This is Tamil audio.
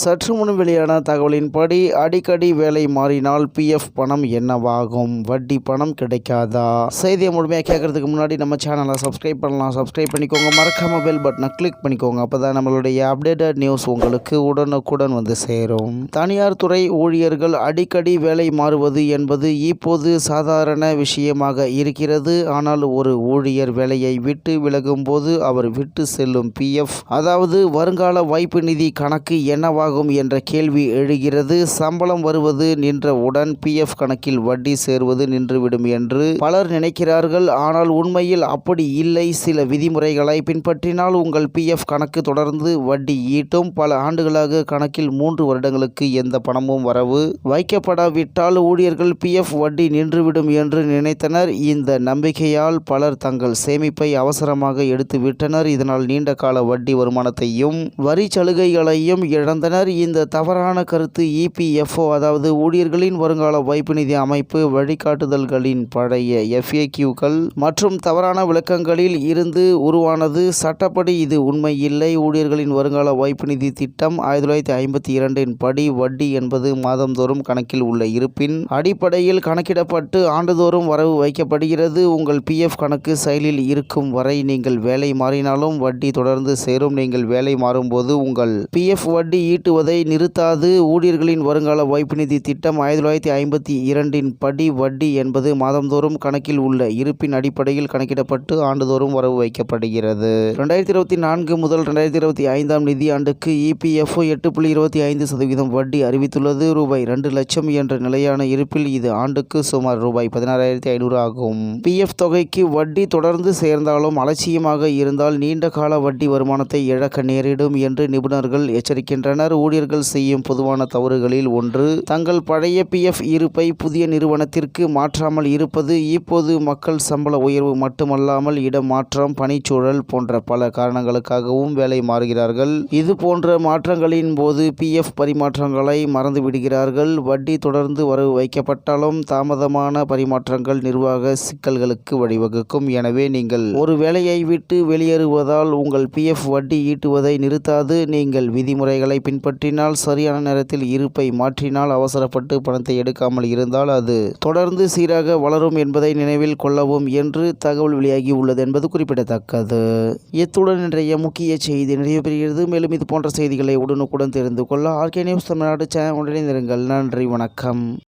சற்று முன் வெளியான தகவலின்படி அடிக்கடி வேலை மாறினால் பிஎஃப் பணம் என்னவாகும்? வட்டி பணம் கிடைக்காதா? செய்தியை முழுமையாக கேட்கறதுக்கு முன்னாடி நம்ம சேனலை சப்ஸ்கிரைப் பண்ணலாம். சப்ஸ்கிரைப் பண்ணிக்கோங்க. மறக்காம பெல் பட்டனை கிளிக் பண்ணிக்கோங்க. அப்போ தான் நம்மளுடைய அப்டேட்டட் நியூஸ் உங்களுக்கு உடனுக்குடன் வந்து சேரும். தனியார் துறை ஊழியர்கள் அடிக்கடி வேலை மாறுவது என்பது இப்போது சாதாரண விஷயமாக இருக்கிறது. ஆனால் ஒரு ஊழியர் வேலையை விட்டு விலகும் போது அவர் விட்டு செல்லும் பிஎஃப் அதாவது வருங்கால வைப்பு நிதி கணக்கு என்னவாகும் என்ற கேள்வி எழுகிறது. சம்பளம் வருவது நின்றவுடன் பிஎஃப் கணக்கில் வட்டி சேர்வது நின்றுவிடும் என்று பலர் நினைக்கிறார்கள். ஆனால் உண்மையில் அப்படி இல்லை. சில விதிமுறைகளை பின்பற்றினால் உங்கள் பிஎஃப் கணக்கு தொடர்ந்து வட்டி ஈட்டும். பல ஆண்டுகளாக கணக்கில் மூன்று வருடங்களுக்கு எந்த பணமும் வரவு வைக்கப்படாவிட்டால் ஊழியர்கள் பிஎஃப் வட்டி நின்றுவிடும் என்று நினைத்தனர். இந்த நம்பிக்கையால் பலர் தங்கள் சேமிப்பை அவசரமாக எடுத்து விட்டனர் இதனால் நீண்ட கால வட்டி வருமானத்தையும் வரி சலுகைகளையும் இழந்தனர். இந்த தவறான கருத்து இபிஎஃப்ஓ அதாவது ஊழியர்களின் வருங்கால வைப்பு நிதி அமைப்பு வழிகாட்டுதல்களின் பழைய எஃப்ஏக்யூக்கள் மற்றும் தவறான விளக்கங்களில் இருந்து உருவானது. சட்டப்படி இது உண்மை இல்லை. ஊழியர்களின் வருங்கால வைப்பு நிதி திட்டம் ஆயிரத்தி தொள்ளாயிரத்தி ஐம்பத்தி இரண்டின் படி வட்டி என்பது மாதந்தோறும் கணக்கில் உள்ள இருப்பின் அடிப்படையில் கணக்கிடப்பட்டு ஆண்டுதோறும் வரவு வைக்கப்படுகிறது. உங்கள் பிஎஃப் கணக்கு செயலில் இருக்கும் வரை நீங்கள் வேலை மாறினாலும் வட்டி தொடர்ந்து சேரும். நீங்கள் வேலை மாறும்போது உங்கள் பிஎஃப் வட்டி நீட்டுவதை நிறுத்தாது. ஊழியர்களின் வருங்கால வைப்பு நிதி திட்டம் ஆயிரத்தி தொள்ளாயிரத்தி ஐம்பத்தி இரண்டின் படி வட்டி என்பது மாதந்தோறும் கணக்கில் உள்ள இருப்பின் அடிப்படையில் கணக்கிடப்பட்டு ஆண்டுதோறும் வரவு வைக்கப்படுகிறது. ரெண்டாயிரத்தி இருபத்தி நான்கு முதல் ரெண்டாயிரத்தி இருபத்தி ஐந்தாம் நிதியாண்டுக்கு இபிஎஃப்ஓ எட்டு புள்ளி இருபத்தி ஐந்து சதவீதம் வட்டி அறிவித்துள்ளது. ரூபாய் ரெண்டு லட்சம் என்ற நிலையான இருப்பில் இது ஆண்டுக்கு சுமார் ரூபாய் பதினாறாயிரத்தி ஐநூறு ஆகும். பிஎஃப் தொகைக்கு வட்டி தொடர்ந்து சேர்ந்தாலும் அலட்சியமாக இருந்தால் நீண்ட கால வட்டி வருமானத்தை இழக்க நேரிடும் என்று நிபுணர்கள் எச்சரிக்கின்றனர். ஊழியர்கள் செய்யும் பொதுவான தவறுகளில் ஒன்று தங்கள் பழைய பிஎஃப் இருப்பை புதிய நிறுவனத்திற்கு மாற்றாமல் இருப்பது இப்போது மக்கள் சம்பள உயர்வு மட்டுமல்லாமல் இடமாற்றம் பணிச்சூழல் போன்ற பல காரணங்களுக்காகவும் வேலை மாறுகிறார்கள். இது போன்ற மாற்றங்களின் போது பிஎஃப் பரிமாற்றங்களை மறந்து விடுகிறார்கள். வட்டி தொடர்ந்து வரவு வைக்கப்பட்டாலும் தாமதமான பரிமாற்றங்கள் நிர்வாக சிக்கல்களுக்கு வழிவகுக்கும். எனவே நீங்கள் ஒரு வேலையை விட்டு வெளியேறுவதால் உங்கள் பிஎஃப் வட்டி ஈட்டுவதை நிறுத்தாது. நீங்கள் விதிமுறைகளை பின்பற்றினால் சரியான நேரத்தில் இருப்பை மாற்றினால் அவசரப்பட்டு பணத்தை எடுக்காமல் இருந்தால் அது தொடர்ந்து சீராக வளரும் என்பதை நினைவில் கொள்ளவும் என்று தகவல் வெளியாகி உள்ளது என்பது குறிப்பிடத்தக்கது. இத்துடன் இன்றைய முக்கிய செய்தி நிறைவு பெறுகிறது. மேலும் இது போன்ற செய்திகளை உடனுக்குடன் தெரிந்து கொள்ள ஆர்கே நியூஸ் தமிழ்நாடு சேனல் உடனே நன்றி வணக்கம்.